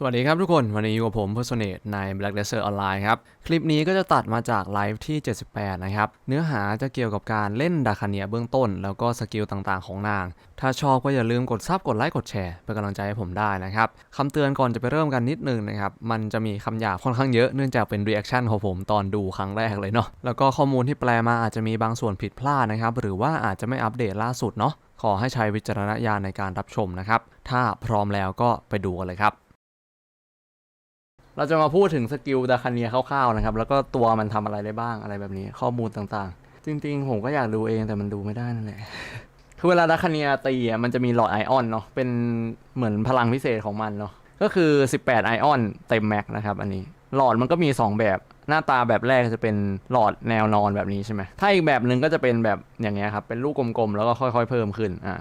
สวัสดีครับทุกคน วันนี้อยู่กับผมพ e r s o n a t e ใน Black Desert Online ครับ คลิปนี้ก็จะตัดมาจากไลฟ์ที่ 78 นะครับ เนื้อหาจะเกี่ยวกับการเล่นดาคาเนียเบื้องต้น แล้วก็สกิลต่างๆของนาง ถ้าชอบก็อย่าลืมกดซับกดไลค์กดแชร์เป็นกำลังใจให้ผมได้นะครับคำเตือนก่อนจะไปเริ่มกันนิดนึงนะครับ มันจะมีคำหยาบค่อนข้างเยอะเนื่องจากเป็นรีแอคชั่นของผมตอนดูครั้งแรกเลยเนาะแล้วก็ข้อมูลที่แปลมาอาจจะมีบางส่วนผิดพลาดนะครับหรือว่าอาจจะไม่อัปเดตล่าสุดเนาะขอให้ใช้วิจารณญาณในการรับชมนะครับถ้าพร้อมแล้วก็ไปดูกันเลยครับ เราจะมาพูดถึงสกิลดาคาเนียคร่าวๆนะครับ แล้วก็ตัวมันทำอะไรได้บ้างอะไรแบบนี้ ข้อมูลต่างๆ จริงๆ ผมก็อยากดูเองแต่มันดูไม่ได้นั่นแหละคือเวลาดาคาเนียตีอะมันจะมีหลอดไอออนเนาะเป็นเหมือนพลังพิเศษของมันเนาะก็คือ 18 ไอออนเต็มแม็กนะครับอันนี้หลอดมันก็มี 2 แบบหน้าตาแบบแรกจะเป็นหลอดแนวนอนแบบนี้ใช่ไหมถ้าอีกแบบหนึ่งก็จะเป็นแบบอย่างเงี้ยครับเป็นลูกกลมๆแล้วก็ค่อย ๆ เพิ่มขึ้นอ่า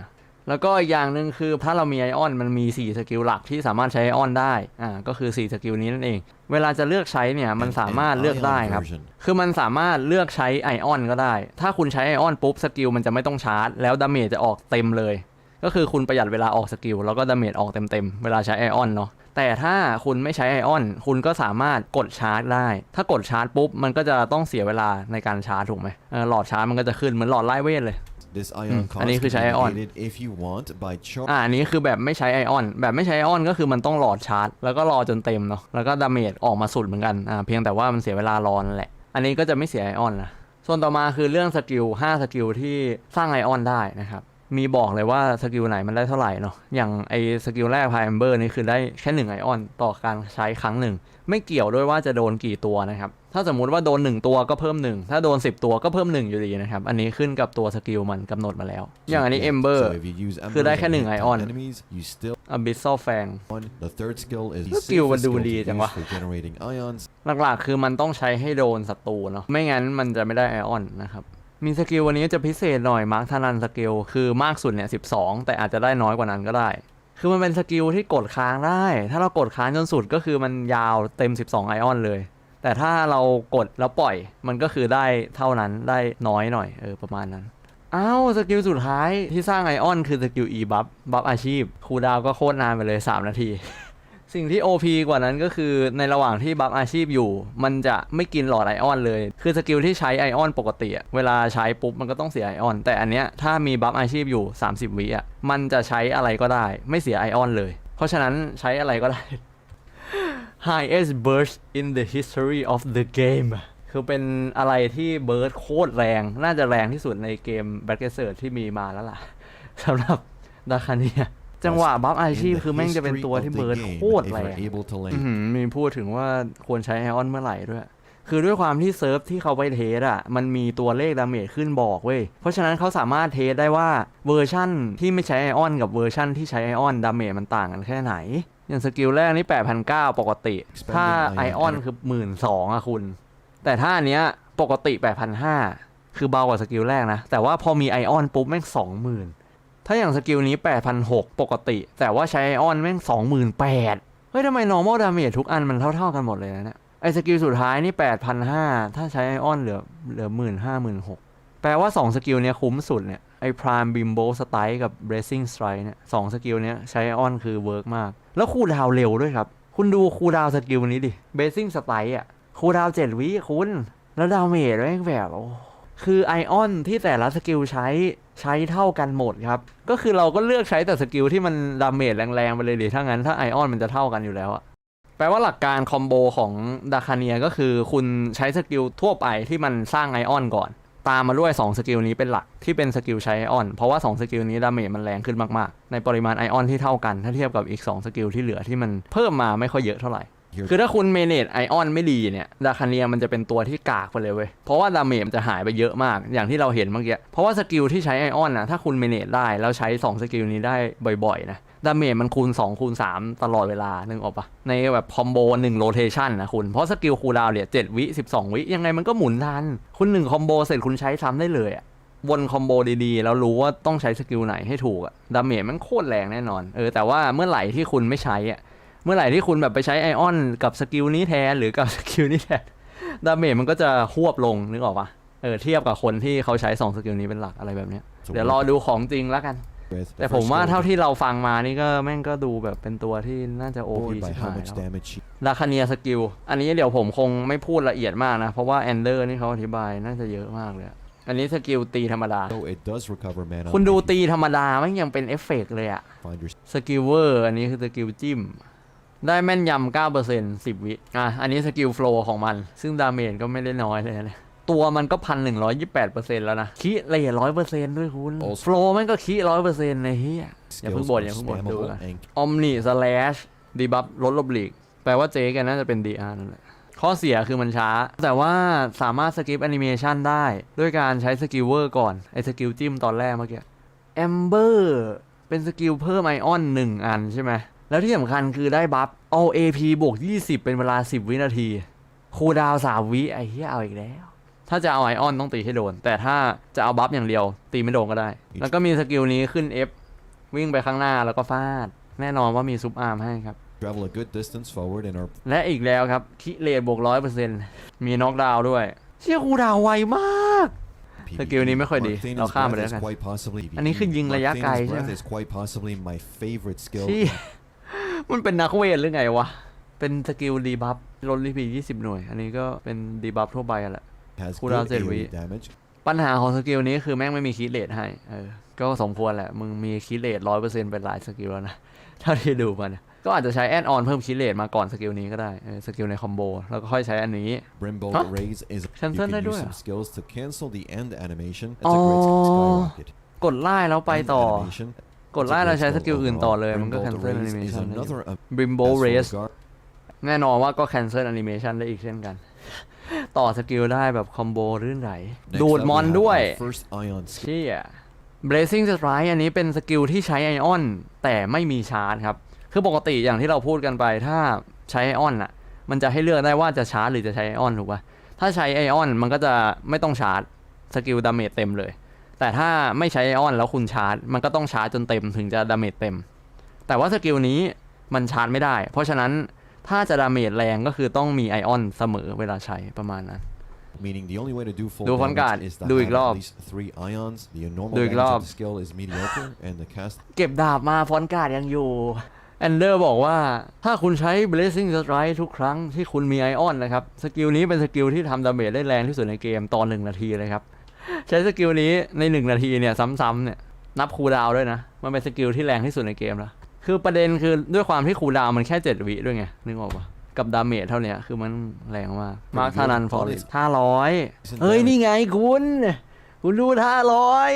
แล้วก็อีกอย่างหนึ่งคือถ้าเรามีไอออนมันมี 4 สกิลหลักที่สามารถใช้ไอออนได้อ่าก็คือ 4 สกิลนี้นั่นเอง เวลาจะเลือกใช้เนี่ยมันสามารถเลือกได้ครับ คือมันสามารถเลือกใช้ไอออนก็ได้ ถ้าคุณใช้ไอออนปุ๊บสกิลมันจะไม่ต้องชาร์จ แล้วดาเมจจะออกเต็มเลย ก็คือคุณประหยัดเวลาออกสกิลแล้วก็ดาเมจออกเต็มๆเวลาใช้ไอออนเนาะแต่ถ้าคุณไม่ใช้ไอออน คุณก็สามารถกดชาร์จได้ ถ้ากดชาร์จปุ๊บ มันก็จะต้องเสียเวลาในการชาร์จถูกไหมหลอดชาร์จมันก็จะขึ้นเหมือนหลอดไล่เวทเลย This อื ion ม cost อันนี้คือใช้ can be ion negated if you want by char- อ่าอันนี้คือแบบไม่ใช้ไอออน แบบไม่ใช้ไอออนก็คือมันต้องหลอดชาร์จ แล้วก็รอจนเต็มเนาะ แล้วก็ดาเมจออกมาสุดเหมือนกัน อ่า เพียงแต่ว่ามันเสียเวลารอนั่นแหละ อันนี้ก็จะไม่เสียไอออนนะ ส่วนต่อมาคือเรื่องสกิล 5 สกิลที่สร้างไอออนได้นะครับ มีบอกเลยว่าสกิลไหนมันได้เท่าไหร่เนาะ อย่างไอสกิลแรกพายแอมเบอร์นี่คือได้แค่1ไอออนต่อการใช้ครั้งหนึ่ง ไม่เกี่ยวด้วยว่าจะโดนกี่ตัวนะครับถ้าสมมุติว่าโดน1ตัวก็เพิ่ม1ถ้าโดน10ตัวก็เพิ่ม1อยู่ดีนะครับ อันนี้ขึ้นกับตัวสกิลมันกำหนดมาแล้ว อย่างอันนี้ Ember So if you use คือได้ embers แค่ and หนึ่ง hit ion down enemies, you still Abyssal Fang won. The third skill is the สกิลมัน safest ดู skill to ดีจัง use วะ for generating ions. หลักๆคือมันต้องใช้ให้โดนศัตรูเนาะไม่งั้นมันจะไม่ได้ไอออนนะครับมีสกิลวันนี้จะพิเศษหน่อยมาร์คทานันสกิลคือมากสุดเนี่ย12แต่อาจจะได้น้อยกว่านั้นก็ได้ คือมันเป็นสกิลที่กดค้างได้ ถ้าเรากดค้างจนสุดก็คือมันยาวเต็ม 12 ไอออนเลย แต่ถ้าเรากดแล้วปล่อยมันก็คือได้เท่านั้นได้น้อยหน่อยเออประมาณนั้นอ้าวสกิลสุดท้ายที่สร้างไอออนคือสกิล e บัฟบัฟอาชีพคูดาวก็โคตรนานไปเลย 3 นาที สิ่งที่ OP กว่านั้นก็คือในระหว่างที่บัฟอาชีพอยู่ มันจะไม่กินหลอดไอออนเลย คือสกิลที่ใช้ไอออนปกติ เวลาใช้ปุ๊บมันก็ต้องเสียไอออน แต่อันเนี้ยถ้ามีบัฟอาชีพอยู่ 30 วิอะมันจะใช้อะไรก็ได้ ไม่เสียไอออนเลย เพราะฉะนั้นใช้อะไรก็ได้ highest burst in the history of the game คือเป็นอะไรที่เบิร์ดโคตรแรง น่าจะแรงที่สุดในเกม b a c k เ s e r ที่มีมาแล้วล่ะสำหรับดาคาเนียจังหวะบัฟอา In ชีพ the คือแม่งจะเป็น history ตัว of ที่ the เบิร์ด game, โคตร if แร you're ง able to อื้อ land หือมีพูดถึงว่าควรใช้ไอออนเมื่อไหร่ด้วย คือด้วยความที่เซิร์ฟที่เขาไปเทสอะมันมีตัวเลขดาเมจขึ้นบอกเว้ย เพราะฉะนั้นเขาสามารถเทสได้ว่าเวอร์ชั่นที่ไม่ใช้ไอออนกับเวอร์ชั่นที่ใช้ไอออนดาเมจมันต่างกันแค่ไหน อย่างสกิลแรกนี่8,900ปกติ ถ้าไอออนคือ1 2ื่นอะคุณ แต่ถ้าอันเนี้ยปกติ8,500คือเบากว่าสกิลแรกนะ แต่ว่าพอมีไอออนปุ๊บแม่ง20,000ถ้าอย่างสกิลนี้8,600ปกติ แต่ว่าใช้ไอออนแม่ง28,000เฮ้ยทำไม normal damage ทุกอันมันเท่า ๆกันหมดเลยนะเนี่ยไอสกิลสุดท้ายนี่8,500ถ้าใช้ไอออนเหลือเหลือ15,000 16,000แปลว่า2สกิลเนี้ยคุ้มสุดเนี่ย ไอ Prime Bimbo Strike กับ Blazing Strike เนี่ยสองสกิลเนี้ยใช้ออนคือเวิร์กมาก แล้วคูลดาวเร็วด้วยครับ คุณดูคูลดาวสกิลนี้ดิ Blazing Strike อะคูลดาวน์7วิคุณ แล้วดาวเมจแม่งแบบโอ้คือไอออนที่แต่ละสกิลใช้ใช้เท่ากันหมดครับ ก็คือเราก็เลือกใช้แต่สกิลที่มันดาเมจแรงๆไปเลยดิถ้างั้นถ้าไอออนมันจะเท่ากันอยู่แล้วอะแปลว่าหลักการคอมโบของดาคาเนียก็คือคุณใช้สกิลทั่วไปที่มันสร้างไอออนก่อน ตามมาด้วย 2 สกิลนี้เป็นหลักที่เป็นสกิลใช้ไอออน เพราะว่า 2 สกิลนี้ดาเมจมันแรงขึ้นมาก ๆ ในปริมาณไอออนที่เท่ากัน ถ้าเทียบกับอีก 2 สกิลที่เหลือที่มันเพิ่มมาไม่ค่อยเยอะเท่าไหร่ Here- คือถ้าคุณเมเนจไอออนไม่ดีเนี่ยดาคาเนียมันจะเป็นตัวที่กากไปเลยเว้ย เพราะว่าดาเมจมันจะหายไปเยอะมาก อย่างที่เราเห็นเมื่อกี้ เพราะว่าสกิลที่ใช้ไอออนนะถ้าคุณเมเนจได้แล้วใช้ 2 สกิลนี้ได้บ่อยๆนะ ดาเมจมันคูณ 2 คูณ 3 ตลอดเวลานึกออกปะในแบบคอมโบ1โรเทชันนะคุณ เพราะสกิลคูลดาวเนี่ย7วิ 12 วิยังไงมันก็หมุนทัน คุณ1คอมโบเสร็จคุณใช้ซ้ำได้เลยอะวนคอมโบดีๆ แล้วรู้ว่าต้องใช้สกิลไหนให้ถูกอะดาเมจมันโคตรแรงแน่นอน เออแต่ว่าเมื่อไหร่ที่คุณไม่ใช้อะเมื่อไหร่ที่คุณแบบไปใช้ไอออนกับสกิลนี้แทนหรือกับสกิลนี้แทนดาเมจมันก็จะหวบลงนึกออกปะเออเทียบกับคนที่เขาใช้2สกิลนี้เป็นหลักอะไรแบบเนี้ยเดี๋ยวรอดูของจริงแล้วกัน แต่ผม first ว่า skill เท่า will ที่เราฟังมานี่ก็แม่งก็ดูแบบเป็นตัวที่น่าจะ be โอพี forward by ชิบ how หาย much แล้ว damage she ลาคาเนียสกิล อันนี้เดี๋ยวผมคงไม่พูดละเอียดมากนะ เพราะว่าแอนเดอร์นี่เขาอธิบายน่าจะเยอะมากเลยอะอันนี้สกิลตีธรรมดา so it does recover mana คุณดู if you ตีธรรมดาไม่งยังเป็นเอฟเฟกต์เลยอะ find your สกิลเวอร์อันนี้คือสกิลจิ้ม ได้แม่นยำ9% 10 วิ อะ อันนี้สกิลโฟลของมัน ซึ่งดาเมจก็ไม่ได้น้อยเลยนะ ตัวมันก็พันหนึ่งร้อยยี่แปดเปอร์เซ็นต์แล้วนะคีเลร้อยเปอร์เซ็นต์ด้วยคุณโอ้ โฟลมันก็คีร้อยเปอร์เซ็นต์เลยเฮียอย่าเพิ่ง skills บ่น are อย่าเพิ่งบ่นดู spammable กัน and ออมนิสแลชดีบัฟลดลบหลีก แปลว่าเจ๊แกน่าจะเป็น DR นั่นแหละข้อเสียคือมันช้า แต่ว่าสามารถสกิปแอนิเมชันได้ ด้วยการใช้สกิลเวอร์ก่อน ไอสกิลจิ้มตอนแรกเมื่อกี้แอมเบอร์เป็นสกิลเพิ่มไอออนหนึ่งอันใช่ไหม แล้วที่สำคัญคือได้บัฟ all AP บวก 20 เป็นเวลา 10 วินาที คูลดาวน์3วิ ไอ้เหี้ยเอาอีกแล้ว ถ้าจะเอาไอออนต้องตีให้โดน แต่ถ้าจะเอาบัฟอย่างเดียว ตีไม่โดนก็ได้ แล้วก็มีสกิลนี้ขึ้น F วิ่งไปข้างหน้าแล้วก็ฟาด แน่นอนว่ามีซุปอาร์มให้ครับ travel a good distance forward and are และอีกแล้วครับ คิเลตบวกร้อยเปอร์เซ็นต์มีน็อกดาวน์ด้วย เชี่ยคูลดาวน์ไวมาก PvE. สกิลนี้ไม่ค่อยดี Arcana's เราข้ามไป Breath เลย is แล้วกัน quite possibly อันนี้คือยิงระยะไกล Arcana's ใช่ไหม Breath is quite possibly my favorite skill ที่มันเป็นนักเวทหรือไงวะ เป็นสกิลดีบัฟลดรีพี20หน่วย อันนี้ก็เป็นดีบัฟทั่วไปอะแหละ has Cool good down เจ็ดวิ AoE damage ปัญหาของสกิลนี้คือแม่งไม่มีคิดเลทให้ เออ ก็สมควรแหละ มึงมีคิดเลทร้อยเปอร์เซ็นต์เป็นหลายสกิลแล้วนะเท่าที่ดูมาเนี่ยก็อาจจะใช้แอดออนเพิ่มคิดเลทมาก่อนสกิลนี้ก็ได้ เออ สกิลในคอมโบ แล้วก็ค่อยใช้อันนี้ Brimbolt Huh? Raise is you Cancel can ได้ด้ว use ย some อะ skills to cancel the end animation It's อ๋ a อ great skyrocket กดไล่แล้วไป End ต่อ animation กด It's a ไล่แล้ว great ใช้ skill สกิลอื่นต่อ overall. เลย มันก็ Brimbolt cancel Raise is animation ได้อยู่ another uh, Brimbo as for Race regard- แน่นอนว่าก็ cancel animation ได้อีกเช่นกัน ต่อสกิลได้แบบคอมโบรื่นไหล Next ดูด up, we มอน have ด้วย our first Ion skill เชี่ย Blazing Strike อันนี้เป็นสกิลที่ใช้ไอออน แต่ไม่มีชาร์จครับ คือปกติอย่างที่เราพูดกันไปถ้าใช้ไอออนอะมันจะให้เลือกได้ว่าจะชาร์จหรือจะใช้ไอออนถูกป่ะถ้าใช้ไอออนมันก็จะไม่ต้องชาร์จสกิลดาเมจเต็มเลย แต่ถ้าไม่ใช้ไอออนแล้วคุณชาร์จ มันก็ต้องชาร์จจนเต็มถึงจะดาเมจเต็ม แต่ว่าสกิลนี้มันชาร์จไม่ได้ เพราะฉะนั้น ถ้าจะดาเมจแรงก็คือต้องมีไอออนเสมอเวลาใช้ประมาณนั้น meaning the only way to do full ดูฟอนต์การ์ด damage is to ดู have อีกรอบ at least three ions the normal ดูอีก damage รอบ of the skill is mediocre and the cast เก็บดาบมาฟอนต์การ์ดยังอยู่แอนเดอร์บอกว่าถ้าคุณใช้ Blazing Strike ทุกครั้งที่คุณมีไอออนนะครับ สกิลนี้เป็นสกิลที่ทำดาเมจได้แรงที่สุดในเกมตอนหนึ่งนาทีเลยครับ ใช้สกิลนี้ในหนึ่งนาทีเนี่ยซ้ำๆเนี่ยนับคูลดาวน์ด้วยนะ มันเป็นสกิลที่แรงที่สุดในเกมแล้ว คือประเด็นคือด้วยความที่คูลดาวน์มันแค่7วิด้วยไง นึกออกปะกับดาเมจเท่าเนี้ยคือมันแรงมากมาร์คทานันฟอร์เรสห้าร้อยเฮ้ย นี่ไงคุณ คุณดูห้าร้อย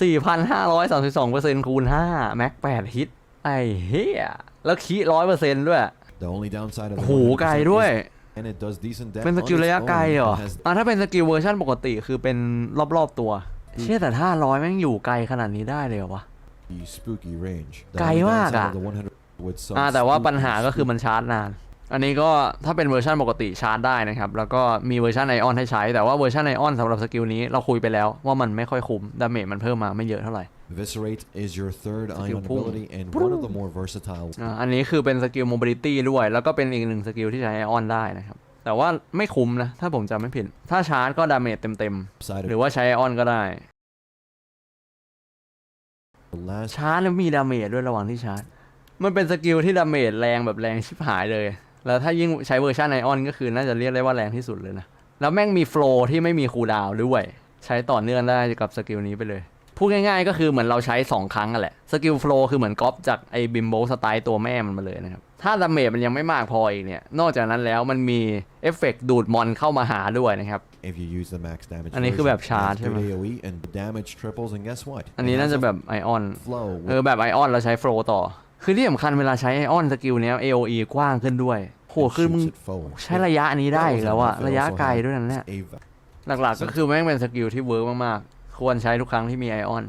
สี่พันห้าร้อยสามสิบสองเปอร์เซ็นต์คูณห้าแม็กแปดฮิต ไอ้เฮียแล้วคีร้อยเปอร์เซ็นต์ด้วย the only downside of โอ้ the โห100%ไกลด้วย is- and it does decent damage เป็นสกิล on ระ its ยะ own ไกลเหรอ and has อะถ้าเป็นสกิลเวอร์ชันปกติคือเป็นรอบๆตัว เชื่อแต่ถ้าร้อยแม่งอยู่ไกลขนาดนี้ได้เลยเหรอวะ the spooky range the ไกล only มาก downside อะ of the 100 with some อ่าแต่ว่า spooky ปัญหาก็คือมันชาร์จนาน อันนี้ก็ถ้าเป็นเวอร์ชันปกติชาร์จได้นะครับ แล้วก็มีเวอร์ชันไอออนให้ใช้ แต่ว่าเวอร์ชันไอออนสำหรับสกิลนี้เราคุยไปแล้วว่ามันไม่ค่อยคุ้มดาเมจมันเพิ่มมาไม่เยอะเท่าไหร่ Viscerate is your third Skill ion pool. ability and one of the more versatile อ่าอันนี้คือเป็นสกิลโมบิลิตี้ด้วย แล้วก็เป็นอีกหนึ่งสกิลที่ใช้ไอออนได้นะครับแต่ว่าไม่คุ้มนะ ถ้าผมจำไม่ผิด ถ้าชาร์จก็ดาเมจเต็ม side ๆ of หรือว่าใช้ไอออนก็ได้ the last ชาร์จแล้วมีดาเมจด้วยระหว่างที่ชาร์จ มันเป็นสกิลที่ดาเมจแรงแบบแรงชิบหายเลย แล้วถ้ายิ่งใช้เวอร์ชันไอออนก็คือน่าจะเรียกได้ว่าแรงที่สุดเลยนะ แล้วแม่งมีโฟล์ที่ไม่มีคูลดาวด้วย ใช้ต่อเนื่องได้กับสกิลนี้ไปเลย พูดง่ายๆก็คือเหมือนเราใช้ 2 ครั้งกันแหละ สกิลโฟล์คือเหมือนก๊อปจากไอ้บิมโบสไตล์ตัวแม่มันมาเลยนะครับ ถ้าดาเมจมันยังไม่มากพออีกเนี่ย นอกจากนั้นแล้วมันมีเอฟเฟกต์ดูดมอนเข้ามาหาด้วยนะครับ if you use the max damage อันนี้คือแบบ version. ชาร์จ It has ใช่ไหม good AoE and damage triples and guess what อันนี้ It น่า has จะ a แบบไอออน flow เออแบบไอออนเราใช้โฟลว์ต่อ คือที่สำคัญเวลาใช้ไอออนสกิลเนี้ย AOE กว้างขึ้นด้วย โห and คือมึง shoots it forward. ใช้ระยะอันนี้ได้อีกแล้วอะ That was ระยะ enough. It ไกล also ด้วยนั่นแหละ has a va- หลักๆก็คือแม่งเป็นสกิลที่เวิร์กมากๆ ควรใช้ทุกครั้งที่มีไอออน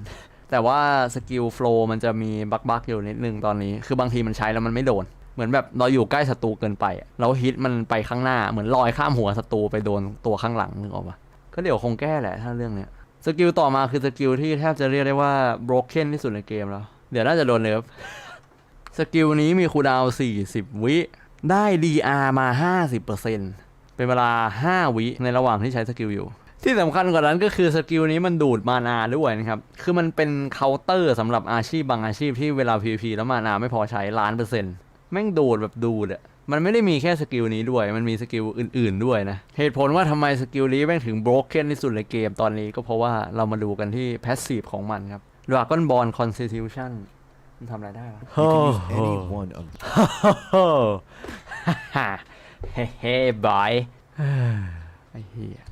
แต่ว่าสกิลโฟลมันจะมีบั๊กๆอยู่นิดนึงตอนนี้ คือบางทีมันใช้แล้วมันไม่โดน เหมือนแบบเราอยู่ใกล้ศัตรูเกินไปอะแล้วฮิตมันไปข้างหน้าเหมือนลอยข้ามหัวศัตรูไปโดนตัวข้างหลังนึกออกปะก็เดี๋ยวคงแก้แหละถ้าเรื่องเนี้ยสกิลต่อมาคือสกิลที่แทบจะเรียกได้ว่า broken ที่สุดในเกมแล้ว เดี๋ยวน่าจะโดนเนิร์ฟสกิลนี้มีคูดาว40 วิ ได้ DR มา 50%เป็นเวลา 5 วิในระหว่างที่ใช้สกิลอยู่ ที่สำคัญกว่านั้นก็คือสกิลนี้มันดูดมานาด้วยนะครับ คือมันเป็นเคาน์เตอร์สำหรับอาชีพบางอาชีพที่เวลา PVP แล้วมานาไม่พอใช้ล้านเปอร์เซ็นต์ แม่งดูดแบบดูดอะมันไม่ได้มีแค่สกิลนี้ด้วย มันมีสกิลอื่น ๆด้วยนะ เหตุผลว่าทำไมสกิลนี้แม่งถึง broken ที่สุดในเกมตอนนี้ก็เพราะว่าเรามาดูกันที่ passive ของมันครับ Dragon Ball Constitution มันทำอะไรได้วะ You can use any one of โอ้ฮ่าเฮ้เฮ้บอยไอ้เหี้ย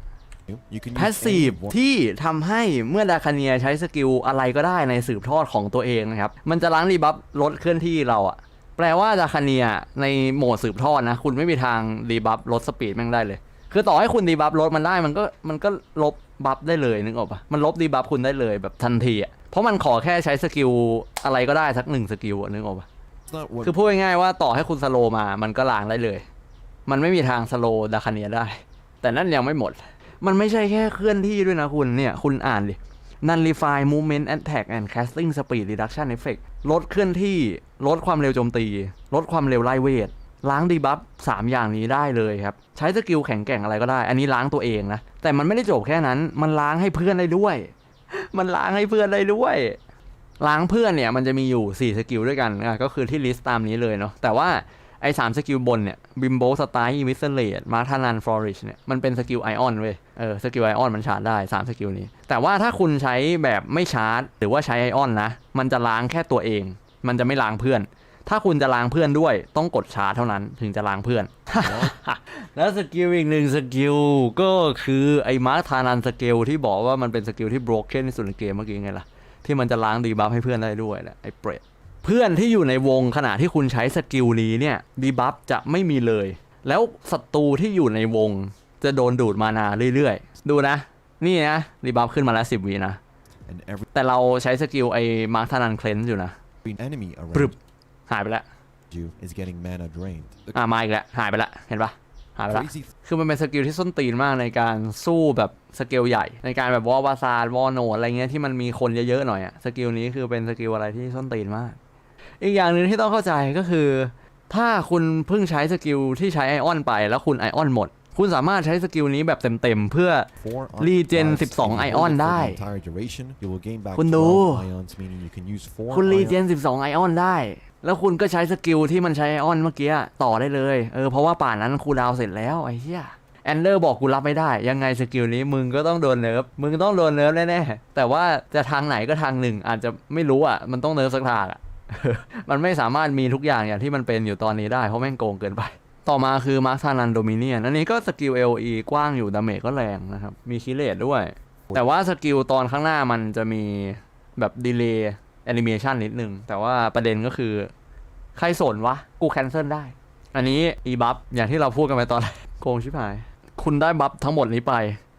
you. You can use แพสซีฟ any one ที่ทำให้เมื่อดาคาเนียใช้สกิลอะไรก็ได้ในสืบทอดของตัวเองนะครับ มันจะล้างรีบัฟลดเคลื่อนที่เราอะ แปลว่าดาคาเนียในโหมดสืบทอดนะ คุณไม่มีทางรีบัฟลดสปีดแม่งได้เลย คือต่อให้คุณรีบัฟลดมันได้มันก็มันก็ลบบัฟได้เลยนึกออกปะมันลบรีบัฟคุณได้เลยแบบทันทีอะเพราะมันขอแค่ใช้สกิลอะไรก็ได้สักหนึ่งสกิลอะนึกออกปะ It's not what คือพูดง่ายๆว่าต่อให้คุณสโลว์มามันก็ล้างได้เลย มันไม่มีทางสโลว์ดาคาเนียได้ แต่นั่นยังไม่หมด มันไม่ใช่แค่เคลื่อนที่ด้วยนะคุณเนี่ย คุณอ่านดิ nullify movement attack and casting speed reduction effect ลดเคลื่อนที่ ลดความเร็วโจมตี ลดความเร็วไล่เวท ล้างดีบัฟสามอย่างนี้ได้เลยครับ ใช้สกิลแข็งแกร่งอะไรก็ได้ อันนี้ล้างตัวเองนะ แต่มันไม่ได้จบแค่นั้น มันล้างให้เพื่อนได้ด้วย มันล้างให้เพื่อนได้ด้วยล้างเพื่อนเนี่ยมันจะมีอยู่ 4 สกิลด้วยกันก็คือที่ลิสต์ตามนี้เลยเนาะแต่ว่า ไอ้สามสกิลบนเนี่ยบิมโบสไตล์วิสเลดมาทานันฟลอริชเนี่ยมันเป็นสกิลไอออนเว้ยเออสกิลไอออนมันชาร์จได้ 3 สกิลนี้ แต่ว่าถ้าคุณใช้แบบไม่ชาร์จ หรือว่าใช้ไอออนนะ มันจะล้างแค่ตัวเอง มันจะไม่ล้างเพื่อน ถ้าคุณจะล้างเพื่อนด้วย ต้องกดชาร์จเท่านั้นถึงจะล้างเพื่อน แล้วสกิลอีกหนึ่งสกิลก็คือไอ้มาร์ทานันสกิลที่บอกว่ามันเป็นสกิลที่ broken ที่สุดในเกมเมื่อกี้ไงล่ะที่มันจะล้างดีบัฟให้เพื่อนได้ด้วยแหละไอ้เปรต เพื่อนที่อยู่ในวงขณะที่คุณใช้สกิลนี้เนี่ยดีบัฟจะไม่มีเลย แล้วศัตรูที่อยู่ในวงจะโดนดูดมานาเรื่อยๆ ดูนะ นี่นะดีบัฟขึ้นมาแล้วสิบวีนะ and every แต่เราใช้สกิลไอ้มาร์ทานันเคลนอยู่นะ enemy ปรึบ around หายไปแล้ว you is getting mana drained. The อะมาอีกแล้วหายไปแล้วเห็นปะหายไปแล้ว crazy คือมันเป็นสกิลที่ส้นตีนมากในการสู้แบบสเกลใหญ่ ในการแบบวอลวาซาดวอลโนดอะไรเงี้ยที่มันมีคนเยอะๆหน่อยอะสกิลนี้คือเป็นสกิลอะไรที่ส้นตีนมาก อีกอย่างหนึ่งที่ต้องเข้าใจก็คือ ถ้าคุณเพิ่งใช้สกิลที่ใช้ไอออนไปแล้วคุณไอออนหมด คุณสามารถใช้สกิลนี้แบบเต็มๆ เพื่อ four Regen lives. 12 If you hold it ion for the ได้ คุณดู คุณรีเจน 12 ไอออนได้ แล้วคุณก็ใช้สกิลที่มันใช้ไอออนเมื่อกี้ต่อได้เลย เออเพราะว่าป่านนั้นคูดาวเสร็จแล้วไอ้เหี้ยแอนเดอร์บอกกูรับไม่ได้ ยังไงสกิลนี้มึงก็ต้องโดนเนิร์ฟมึงต้องโดนเนิร์ฟแน่ๆแต่ว่าจะทางไหนก็ทางหนึ่ง อาจจะไม่รู้อะ มันต้องเนิร์ฟสักทางอะ มันไม่สามารถมีทุกอย่างอย่างที่มันเป็นอยู่ตอนนี้ได้เพราะแม่งโกงเกินไป ต่อมาคือมาร์คทานันโดมิเนียนอันนี้ก็สกิล LE กว้างอยู่ดาเมจก็แรงนะครับ มีคิเลตด้วย แต่ว่าสกิลตอนข้างหน้ามันจะมีแบบดีเลย์แอนิเมชันนิดนึง แต่ว่าประเด็นก็คือ ใครสนวะ กูแคนเซิลได้ อันนี้อีบัฟอย่างที่เราพูดกันไปตอนแรกโกงชิบหาย คุณได้บัฟทั้งหมดนี้ไป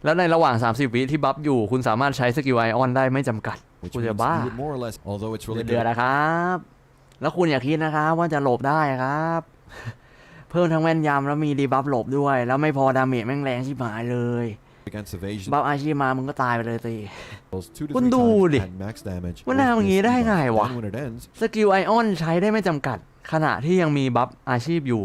แล้วในระหว่าง 30 วิที่บัฟอยู่ คุณสามารถใช้สกิลไอออนได้ไม่จำกัด which กู means จะบ้า you would more or less, although it's really เดือด good, นะครับ แล้วคุณอย่าคิดนะครับว่าจะหลบได้ครับ เพิ่มทั้งแม่นยำแล้วมีดีบัฟหลบด้วย แล้วไม่พอดาเมจแม่งแรงชิบหายเลย against evasion บัฟอาชีพมามึงก็ตายไปเลยสิ deals two to คุณ three ดู times ดิ at max damage มัน with ทำอย่างงี้ this ได้ debuff. ไงวะ Then when it ends, สกิลไอออนใช้ได้ไม่จำกัด ขณะที่ยังมีบัฟอาชีพอยู่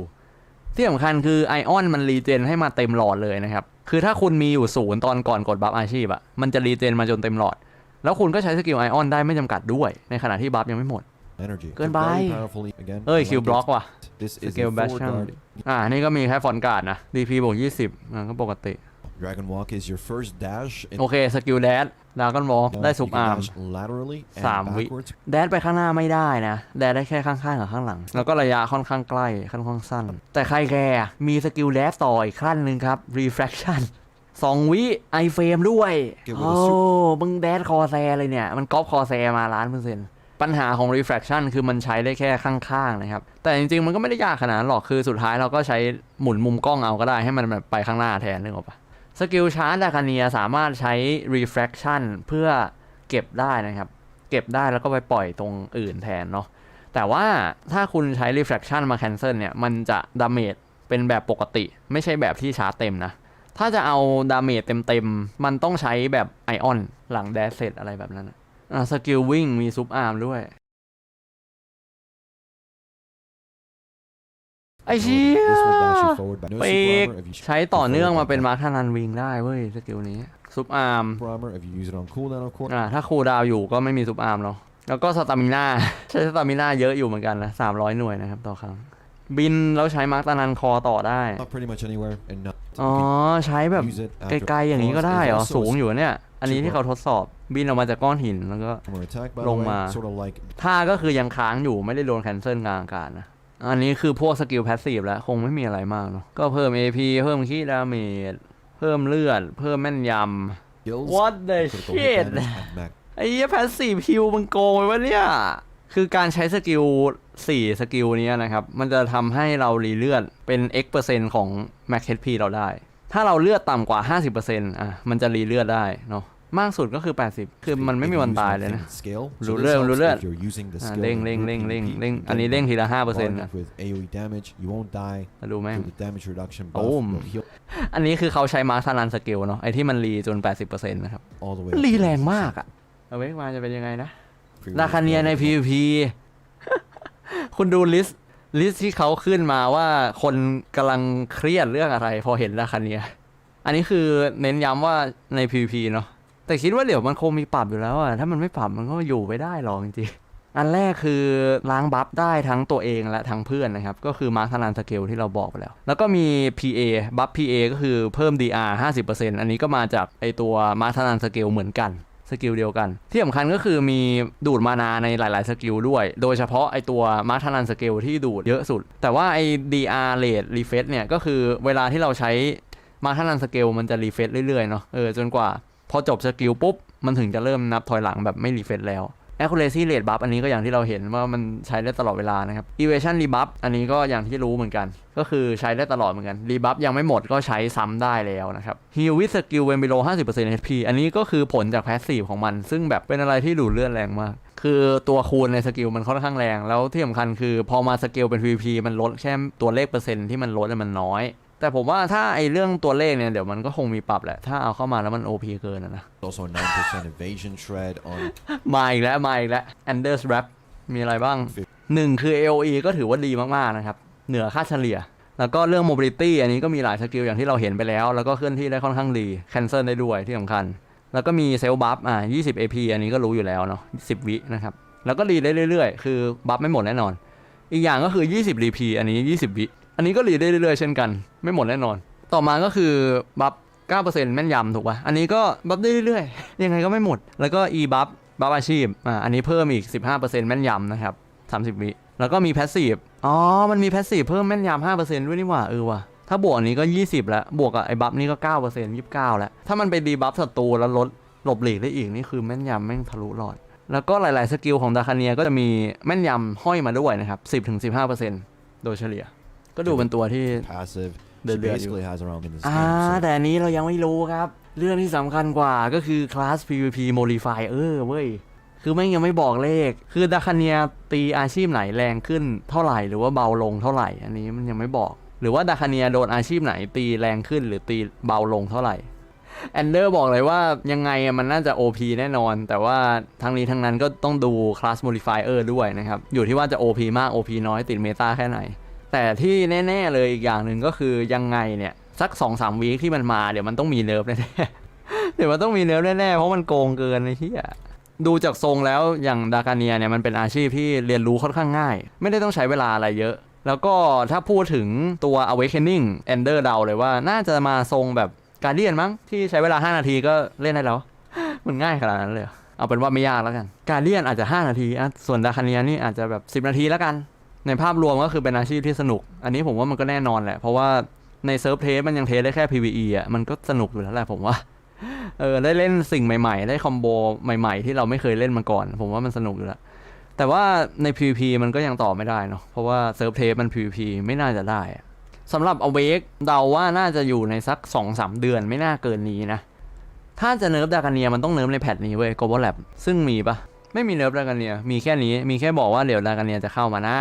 ที่สำคัญคือไอออนมันรีเจนให้มาเต็มหลอดเลยนะครับ คือถ้าคุณมีอยู่ศูนย์ตอนก่อนกดบัฟอาชีพอะมันจะรีเจนมาจนเต็มหลอด แล้วคุณก็ใช้สกิลไอออนได้ไม่จำกัดด้วย ในขณะที่บัฟยังไม่หมด energy. เกิน It's ไป very powerful again. เอ้ย I like คิว it. บล็อกว่ะ This ส is กิล a แบช four ชั่น guard. อ่า นี่ก็มีแค่ฟอนการ์ดนะ DP บวก20อ่าก็ปกติ Dragon walk is your first dash. in- โอเค สกิลแดดดาก้อนบอล Uh, ได้ you ซุป can อาร์ม dash laterally and สามวิ backwards. แดดไปข้างหน้าไม่ได้นะ แดดได้แค่ข้างๆกับข้างหลัง แล้วก็ระยะค่อนข้างใกล้ค่อนข้างสั้น แต่ใครแกร์มีสกิลแดดต่ออีกขั้นหนึ่งครับ refraction สองวิไอเฟรมด้วยเกี่ยวกับโอ้ซุปมึงแดดคอแซเลยเนี่ย มันก๊อปคอแซมาล้านเปอร์เซ็นต์ปัญหาของ refraction คือมันใช้ได้แค่ข้างๆนะครับ แต่จริงๆ มันก็ไม่ได้ยากขนาดนั้นหรอก คือสุดท้ายเราก็ใช้หมุนมุมกล้องเอาก็ได้ให้มันแบบไปข้างหน้าแทนนึกออกปะสกิลชาร์จดาคาเนียสามารถใช้ refraction เพื่อเก็บได้นะครับ เก็บได้แล้วก็ไปปล่อยตรงอื่นแทนเนาะ แต่ว่าถ้าคุณใช้ refraction มา cancel เนี่ย มันจะดาเมจเป็นแบบปกติ ไม่ใช่แบบที่ชาร์จเต็มนะ ถ้าจะเอาดาเมจเต็มๆ มันต้องใช้แบบไอออนหลังแดชเซตอะไรแบบนั้นอะอ่าสกิลวิ่งมีซุปอาร์มด้วย ไอเชี่ยป super กใช้ต่อเนื่องมาเป็นมาร์คทานันวิงได้เว้ยสกิลนี้ซุปอาร์มอ่าถ้าคูลดาวอยู่ก็ไม่มีซุปอาร์มเนาะแล้วก็สตามิน่าใช้สตามิน่าเยอะอยู่เหมือนกันนะสามร้อยหน่วยนะครับต่อครั้ง บินแล้วใช้มาร์คตานันคอต่อได้ Not pretty much anywhere, and not. อ๋อ ใช้แบบ use it ไก after ลๆอย่างนี้ก็ pause ได้ is เหรอ also สูง a อยู่เนี่ย อันนี้ที่เขาทดสอบบินออกมาจากก้อนหินแล้วก็ armor attack, by the Lông way. mà. Sort of like ท่าก็คือยังค้างอยู่ไม่ได้โดนแคนเซิลกลางอากาศนะ อันนี้คือพวกสกิลแพสซีฟแล้วคงไม่มีอะไรมากเนาะก็เพิ่ม AP เพิ่มคีดาเมจเพิ่มเลือด เพิ่มแม่นย skills. ำ What the critical hit shit damage at max ไอ้เหี้ยแพสซีฟฮิวมันโกงไปวะเนี่ย คือการใช้สกิล4สกิลเนี้ยนะครับ มันจะทำให้เรารีเลือดเป็น x เปอร์เซ็นต์ของ max HP เราได้ ถ้าเราเลือดต่ำกว่า 50%อะมันจะรีเลือดได้เนาะมากสุดก็คือ 80 คือมันไม่มีวันตายเลยนะ Scale. So รู้ this เรื่อง helps รู้เรื่อง if you're using the อ่า skill เร่ง in เร่ง group เร่งเร่ง PvP, เร่ง you อันนี้ get เร่งทีละ5% bargain นะ with AoE damage. You won't die มาดูแม่ง through the damage reduction buff. Boom. will heal อันนี้คือเขาใช้มาร์คานันสกิลเนาะไอที่มันรีจน 80%นะครับ all the way. มัน up รี to แรง 60. มากอะเอาไว้มาจะเป็นยังไงนะ Pre-release ดาคาเนียใน damage. PVP คุณดูลิสต์ลิสต์ที่เขาขึ้นมาว่าคนกำลังเครียดเรื่องอะไร พอเห็นดาคาเนีย อันนี้คือเน้นย้ำว่าใน PVP เนาะแต่คิดว่าเดี๋ยวมันคงมีปรับอยู่แล้วอะถ้ามันไม่ปรับมันก็อยู่ไม่ได้หรอกจริงๆอันแรกคือล้างบัฟได้ทั้งตัวเองและทั้งเพื่อนนะครับ ก็คือมาร์คทนันสเกลที่เราบอกไปแล้ว แล้วก็มี PA บัฟ PA ก็คือเพิ่ม DR 50%อันนี้ก็มาจากไอตัวมาร์คทนันสเกลเหมือนกัน สกิลเดียวกัน ที่สำคัญก็คือมีดูดมานาในหลาย ๆ สกิลด้วย โดยเฉพาะไอตัวมาร์ทนันสกิลที่ดูดเยอะสุด แต่ว่าไอ DR rate refresh เนี่ยก็คือเวลาที่เราใช้มาร์ทนันสกิลมันจะรีเฟซเรื่อย ๆ เนาะเออจนกว่า พอจบสกิลปุ๊บ มันถึงจะเริ่มนับถอยหลังแบบไม่รีเฟซแล้ว accuracy rate buff อันนี้ก็อย่างที่เราเห็นว่ามันใช้ได้ตลอดเวลานะครับ evasion rebuff อันนี้ก็อย่างที่รู้เหมือนกัน ก็คือใช้ได้ตลอดเหมือนกัน rebuff ยังไม่หมดก็ใช้ซ้ำได้แล้วนะครับ heal with skill when below 50% HP อันนี้ก็คือผลจาก passive ของมัน ซึ่งแบบเป็นอะไรที่ดูดเลือดแรงมากคือตัวคูณในสกิลมันค่อนข้างแรง แล้วที่สำคัญคือพอมาสกิลเป็น PVP มันลดแค่ตัวเลขเปอร์เซ็นต์ที่มันลดมันน้อย แต่ผมว่าถ้าไอเรื่องตัวเลขเนี่ย เดี๋ยวมันก็คงมีปรับแหละ ถ้าเอาเข้ามาแล้วมัน OP เกินอะนะ Also 9% evasion shred on มาอีกแล้ว มาอีกแล้ว Anders Rap มีอะไรบ้างหนึ่งคือ AOE ก็ถือว่าดีมากๆนะครับ เหนือค่าเฉลี่ย แล้วก็เรื่อง mobility อันนี้ก็มีหลายสกิลอย่างที่เราเห็นไปแล้ว แล้วก็เคลื่อนที่ได้ค่อนข้างดี cancel ได้ด้วยที่สำคัญ แล้วก็มีเซลบัฟอ่า20 AP อันนี้ก็รู้อยู่แล้วเนาะ10 วินะครับ แล้วก็รีได้เรื่อยๆ คือบัฟไม่หมดแน่นอน อีกอย่างก็คือ 20 รีพีอันนี้ 20 วิ อันนี้ก็รีดได้เรื่อยๆเช่นกัน ไม่หมดแน่นอน ต่อมาก็คือบัฟ9%แม่นยำถูกป่ะ อันนี้ก็บัฟได้เรื่อยๆ ยังไงก็ไม่หมด แล้วก็ e บัฟบัฟอาชีพ อ่า อันนี้เพิ่มอีก 15%แม่นยำนะครับ 30 วิ แล้วก็มีแพสซีฟ อ๋อ มันมีแพสซีฟเพิ่มแม่นยำ5%ด้วยนี่หว่า เออว่ะ ถ้าบวกอันนี้ก็ 20 แล้ว บวกกับไอ้บัฟนี่ก็ 9% 29 แล้ว ถ้ามันไปดีบัฟศัตรูแล้วลดหลบหลีกได้อีกนี่คือแม่นยำแม่งทะลุหลอด แล้วก็หลาย ๆ สกิลของดาคาเนียก็จะมีแม่นยำห้อยมาด้วยนะครับ10-15%โดยเฉลี่ย ก็ดูเป็นตัวที่ passive. The- She the- basically has around in this อ่า game. So แต่อันนี้เรายังไม่รู้ครับ เรื่องที่สำคัญกว่าก็คือคลาส PVP Modifier เว้ย คือแม่งยังไม่บอกเลข คือดาคาเนียตีอาชีพไหนแรงขึ้นเท่าไหร่หรือว่าเบาลงเท่าไหร่ อันนี้มันยังไม่บอก หรือว่าดาคาเนียโดนอาชีพไหนตีแรงขึ้นหรือตีเบาลงเท่าไหร่ แอนเดอร์บอกเลยว่ายังไงอะมันน่าจะ OP แน่นอน แต่ว่าทั้งนี้ทั้งนั้นก็ต้องดู Class Modifier ด้วยนะครับ อยู่ที่ว่าจะ OP มาก OP น้อยติดเมตาแค่ไหน แต่ที่แน่ ๆ เลยอีกอย่างหนึ่งก็คือยังไงเนี่ย สัก2องสามวีคที่มันมาเดี๋ยวมันต้องมีเนิร์ฟแน่ๆเดี๋ยวมันต้องมีเนิร์ฟแน่ๆเพราะมันโกงเกินไอ้ที่ดูจากทรงแล้วอย่างดากาเนียเนี่ยมันเป็นอาชีพที่เรียนรู้ค่อนข้างง่าย ไม่ได้ต้องใช้เวลาอะไรเยอะ แล้วก็ถ้าพูดถึงตัว Awakening Ender เดาเลยว่าน่าจะมาทรงแบบการเดียนมั้งที่ใช้เวลา 5 นาทีก็เล่นได้แล้ว มันง่ายขนาดนั้นเลยเอาเป็นว่าไม่ยากแล้วกัน การเดียนอาจจะ 5 นาทีอะส่วนดาคาเนียนี่อาจจะแบบ 10 นาทีแล้วกัน ในภาพรวมก็คือเป็นอาชีพที่สนุก อันนี้ผมว่ามันก็แน่นอนแหละ เพราะว่าในเซิร์ฟเทสมันยังเทสได้แค่ PVE อะ มันก็สนุกอยู่แล้วแหละผมว่า เออได้เล่นสิ่งใหม่ ๆ ได้คอมโบใหม่ ๆ ที่เราไม่เคยเล่นมาก่อน ผมว่ามันสนุกอยู่แล้ว แต่ว่าใน PVP มันก็ยังต่อไม่ได้เนาะ เพราะว่าเซิร์ฟเทสมัน PVP ไม่น่าจะได้สำหรับ Awake เดาว่าน่าจะอยู่ในสัก 2-3 เดือนไม่น่าเกินนี้นะ ถ้าจะเนิร์ฟดากาเนียมันต้องเนิร์ฟในแพทนี้เว้ย Global Lab ซึ่งมีปะ ไม่มีเลิฟดากันเนียมีแค่นี้มีแค่บอกว่าเดี๋ยวดากันเนียจะเข้ามานะ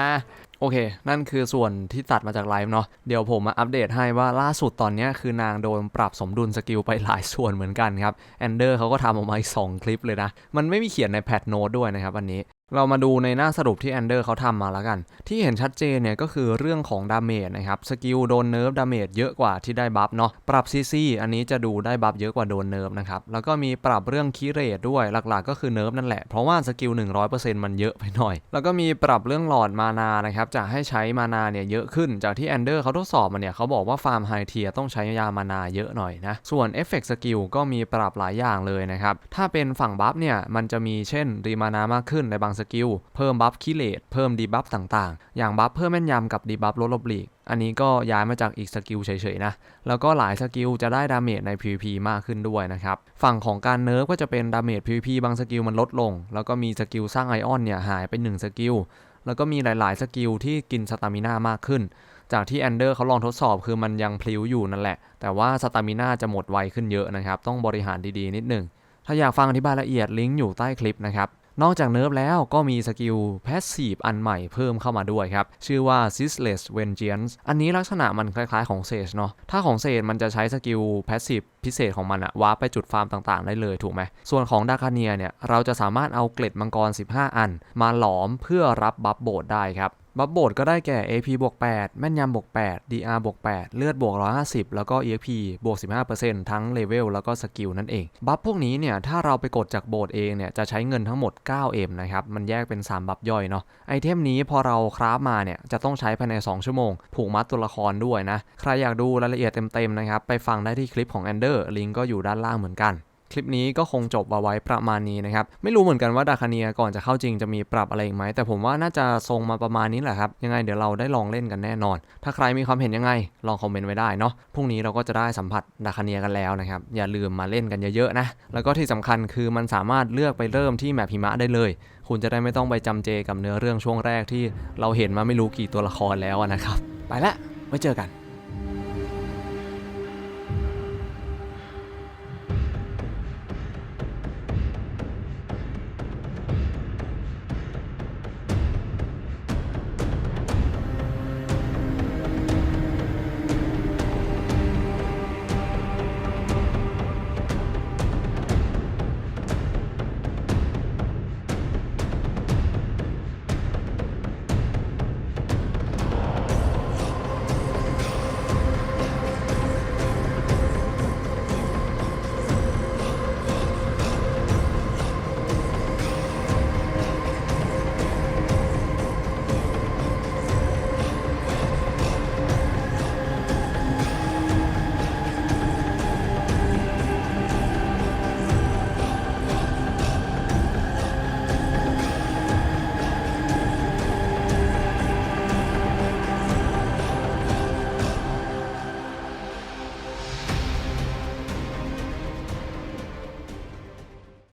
โอเค นั่นคือส่วนที่ตัดมาจากไลฟ์เนาะเดี๋ยวผมมาอัปเดตให้ว่าล่าสุดตอนนี้คือนางโดนปรับสมดุลสกิลไปหลายส่วนเหมือนกันครับแอนเดอร์เขาก็ทำออกมาอีก2คลิปเลยนะ มันไม่มีเขียนในแพทโน้ตด้วยนะครับอันนี้เรามาดูในหน้าสรุปที่แอนเดอร์เขาทำมาแล้วกัน ที่เห็นชัดเจนเนี่ยก็คือเรื่องของดาเมจนะครับ สกิลโดนเนิร์ฟดาเมจเยอะกว่าที่ได้บัฟเนาะ ปรับซีซีอันนี้จะดูได้บัฟเยอะกว่าโดนเนิร์ฟนะครับ แล้วก็มีปรับเรื่องคีเรทด้วย หลักๆ ก็คือเนิร์ฟนั่นแหละ เพราะว่าสกิล 100%มันเยอะไปหน่อย แล้วก็มีปรับเรื่องหลอดมานานะครับ จะให้ใช้มานาเนี่ยเยอะขึ้น จากที่แอนเดอร์เขาทดสอบมาเนี่ยเขาบอกว่าฟาร์มไฮเทียต้องใช้ยามานาเยอะหน่อยนะ ส่วนเอฟเฟกต์สกิลก็มีปรับหลายอย่างเลยนะครับ ถ้าเป็นฝั่งบัฟเนี่ยมันจะมีเช่นรีมานา มากขึ้นในบางสกิล เพิ่มบัฟคิเลตเพิ่มดีบัฟต่างๆ อย่างบัฟเพิ่มแม่นยำกับดีบัฟลดลบหลีก อันนี้ก็ย้ายมาจากอีกสกิลเฉยๆนะ แล้วก็หลายสกิลจะได้ดาเมจใน PVP มากขึ้นด้วยนะครับ ฝั่งของการเนิร์ฟก็จะเป็นดาเมจ PVP บางสกิลมันลดลง แล้วก็มีสกิลสร้างไอออนเนี่ยหายไป1สกิล แล้วก็มีหลายๆสกิลที่กินสตามิน่ามากขึ้นจากที่แอนเดอร์เขาลองทดสอบคือมันยังพลิ้วอยู่นั่นแหละ แต่ว่าสตามิน่าจะหมดไวขึ้นเยอะนะครับ ต้องบริหารดีๆนิดหนึงถ้าอยากฟังอธิบายละเอียดลิงก์อยู่ใต้คลิปนะครับ นอกจากเนิร์ฟแล้วก็มีสกิลแพสซีฟอันใหม่เพิ่มเข้ามาด้วยครับ ชื่อว่า s i s l e s s Vengeance อันนี้ลักษณะมันคล้ายๆของเซจเนาะถ้าของเซจมันจะใช้สกิลแพสซีฟพิเศษของมันอะวาร์ปไปจุดฟาร์มต่างๆ ได้เลยถูกไหม ส่วนของดาคาเนียเนี่ย เราจะสามารถเอาเกล็ดมังกร 15 อัน มาหลอมเพื่อรับบัฟโบดได้ครับ บัฟโบดก็ได้แก่ AP บวก8 แม่นยำบวก8 DR บวก8 เลือดบวก 150 แล้วก็ EXP บวก 15%ทั้งเลเวลแล้วก็สกิลนั่นเอง บัฟพวกนี้เนี่ย ถ้าเราไปกดจากโบดเองเนี่ย จะใช้เงินทั้งหมด 9M นะครับ มันแยกเป็น 3 บัฟย่อยเนาะ ไอเทมนี้พอเราคราฟมาเนี่ย จะต้องใช้ภายใน 2 ชั่วโมง ผูกมัดตัวละครด้วยนะ ใครอยากดูรายละเอียดเต็มๆนะครับ ไปฟังได้ที่คลิปของ Ender ลิงก์ก็อยู่ด้านล่างเหมือนกัน คลิปนี้ก็คงจบเอาไว้ประมาณนี้นะครับ ไม่รู้เหมือนกันว่าดาคาเนียก่อนจะเข้าจริงจะมีปรับอะไรอีกไหม แต่ผมว่าน่าจะทรงมาประมาณนี้แหละครับ ยังไงเดี๋ยวเราได้ลองเล่นกันแน่นอน ถ้าใครมีความเห็นยังไง ลองคอมเมนต์ไว้ได้เนาะพรุ่งนี้เราก็จะได้สัมผัสดาคาเนียกันแล้วนะครับ อย่าลืมมาเล่นกันเยอะๆนะ แล้วก็ที่สำคัญคือมันสามารถเลือกไปเริ่มที่แมปหิมะได้เลย คุณจะได้ไม่ต้องไปจำเจกับเนื้อเรื่องช่วงแรกที่เราเห็นมาไม่รู้กี่ตัวละครแล้วนะครับ ไปละไว้เจอกัน